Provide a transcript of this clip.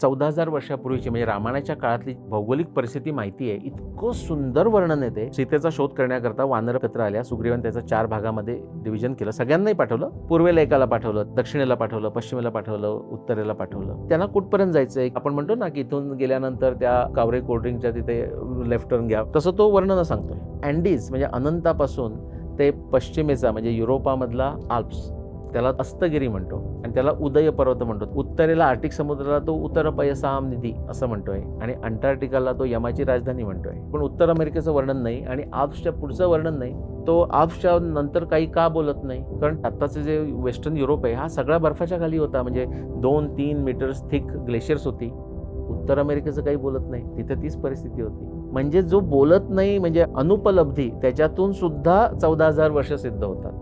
चौदा हजार वर्षापूर्वीची म्हणजे रामायणाच्या काळातली भौगोलिक परिस्थिती माहिती आहे इतकं सुंदर वर्णन येते सीतेचा शोध करण्याकरता वानर एकत्र आल्या सुग्रीवन त्याचं चार भागामध्ये डिव्हिजन केलं. सगळ्यांनाही पाठवलं. पूर्वेला एकाला पाठवलं दक्षिणेला पाठवलं पश्चिमेला पाठवलं उत्तरेला पाठवलं. त्यांना कुठपर्यंत जायचंय? आपण म्हणतो ना की इथून गेल्यानंतर त्या कावरे कोल्ड्रिंकच्या तिथे लेफ्ट टर्न घ्या. तसं तो वर्णन सांगतोय. अँडीज म्हणजे अनंतापासून ते पश्चिमेचा म्हणजे युरोपामधला आल्प्स त्याला अस्तगिरी म्हणतो आणि त्याला उदय पर्वत म्हणतो. उत्तरेला आर्टिक समुद्राला तो उत्तर पयसाम निधी असं म्हणतोय आणि अंटार्क्टिकाला तो यमाची राजधानी म्हणतोय. पण उत्तर अमेरिकेचं वर्णन नाही आणि आब्सच्या पुढचं वर्णन नाही. तो आब्सच्या नंतर काही का बोलत नाही? कारण आत्ताचं जे वेस्टर्न युरोप आहे हा सगळा बर्फाच्या खाली होता. म्हणजे दोन तीन मीटर्स थिक ग्लेशियर्स होती. उत्तर अमेरिकेचं काही बोलत नाही. तिथे तीच परिस्थिती होती. म्हणजे जो बोलत नाही म्हणजे अनुपलब्धी त्याच्यातून सुद्धा चौदा हजार वर्ष सिद्ध होतात.